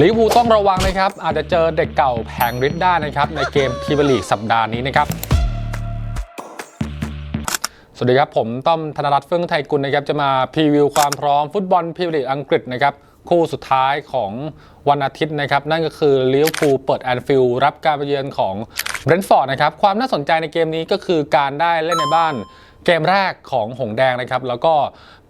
ลิเวอร์พูลต้องระวังนะครับ อาจจะเจอเด็กเก่าแผงฤทธิ์ได้นะครับ ในเกมพรีเมียร์ลีกสัปดาห์นี้นะครับ สวัสดีครับ ผมต้อมธนรัตน์เฟื่องไทยกุลนะครับ จะมาพรีวิวความพร้อมฟุตบอลพรีเมียร์ลีกอังกฤษนะครับ คู่สุดท้ายของวันอาทิตย์นะครับ นั่นก็คือลิเวอร์พูลเปิดแอนฟิลด์รับการไปเยือนของเบรนท์ฟอร์ดนะครับ ความน่าสนใจในเกมนี้ก็คือการได้เล่นในบ้านเกมแรกของหงแดงนะครับ แล้วก็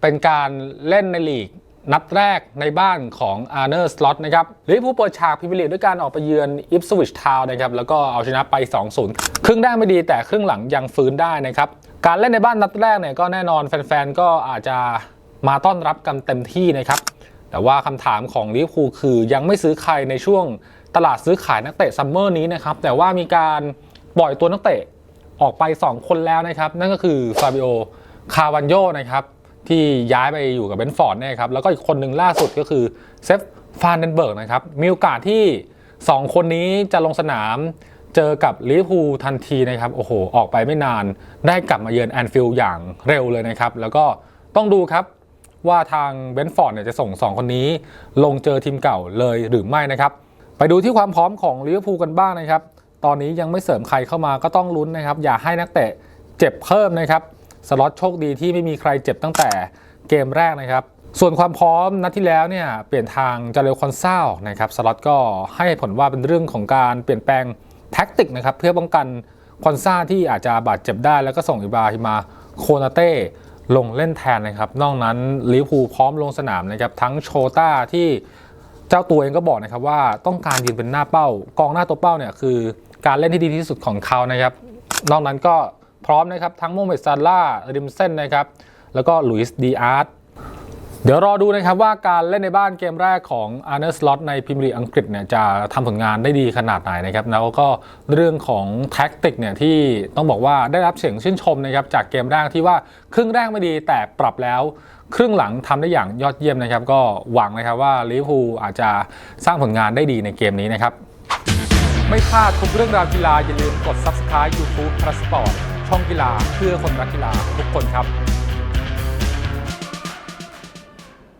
เป็นการเล่นในลีก นัดแรกในบ้านของอาร์เนอร์สล็อตนะครับลิเวอร์พูลเปิดฉากพรีเมียร์ลีกด้วยการออกไปเยือนอิฟสวิชทาวน์นะครับแล้วก็เอาชนะไป 2-0 ครึ่งแรกไม่ดีแต่ครึ่งหลังยังฟื้นได้นะครับการเล่นในบ้านนัดแรกเนี่ยก็แน่นอนแฟนๆก็อาจจะมาต้อนรับกันเต็มที่นะครับแต่ว่าคำถามของลิเวอร์พูลคือยังไม่ซื้อใครในช่วงตลาดซื้อขายนักเตะซัมเมอร์นี้นะครับแต่ว่ามีการปล่อยตัวนักเตะออกไป 2 คนแล้วนะครับ นั่นก็คือฟาบิโอคาวันโยนะครับ ที่ย้ายไปอยู่กับเบนฟอร์ดเนี่ยครับแล้วก็อีกคนหนึ่งล่าสุดก็คือเซฟฟานเดนเบิร์กนะครับมีโอกาสที่ 2 คนนี้จะลงสนามเจอกับลิเวอร์พูลทันทีนะครับโอ้โห ออกไปไม่นานได้กลับมาเยือนแอนฟิลด์อย่างเร็วเลยนะครับ แล้วก็ต้องดูครับว่าทางเบนฟอร์ดเนี่ยจะส่ง 2 คนนี้ ลงเจอทีมเก่าเลยหรือไม่นะครับ ไปดูที่ความพร้อมของลิเวอร์พูลกันบ้างนะครับ ตอนนี้ยังไม่เสริมใครเข้ามาก็ต้องลุ้นนะครับ อย่าให้นักเตะเจ็บเพิ่มนะครับ สล็อตโชคดีที่ไม่มีใครเจ็บตั้งแต่เกมแรกนะครับ ส่วนความพร้อมนัดที่แล้วเนี่ยเปลี่ยนทางจาเรลคอนซาลนะครับสล็อตก็ให้ผลว่าเป็นเรื่องของการเปลี่ยนแปลงแท็กติกนะครับเพื่อป้องกันคอนซาที่อาจจะบาดเจ็บได้แล้วก็ส่งอิบราฮิมาโคนาเต้ลงเล่นแทนนะครับ นอกนั้นลิเวอร์พูลพร้อมลงสนามนะครับทั้งโชต้าที่เจ้าตัวเองก็บอกนะครับว่าต้องการยืนเป็นหน้าเป้า กองหน้าตัวเป้าเนี่ยคือการเล่นที่ดีที่สุดของเขานะครับ นอกนั้นก็ พร้อมนะครับทั้งโมเมดซาร่าริมเส้นนะครับแล้วก็ลุยส์ดีอาร์ตเดี๋ยวรอดูนะครับว่าการเล่นในบ้านเกมแรกของอาร์เนสล็อตในพรีเมียร์ลีอังกฤษเนี่ยจะทำผลงานได้ดีขนาดไหนนะครับแล้วก็เรื่องของแท็กติกเนี่ยที่ต้องบอกว่าได้รับเสียงชื่นชมนะครับจากเกมแรกที่ว่าครึ่งแรกไม่ดีแต่ปรับแล้ว ครึ่งหลังทำได้อย่างยอดเยี่ยมนะครับ ก็หวังนะครับว่าลิเวอร์พูลอาจจะสร้างผลงานได้ดีในเกมนี้นะครับไม่พลาดทุกเรื่องราวกีฬาอย่าลืมกด subscribe YouTube p l u s Sport ช่องกีฬาเพื่อคนรักกีฬาทุกคนครับ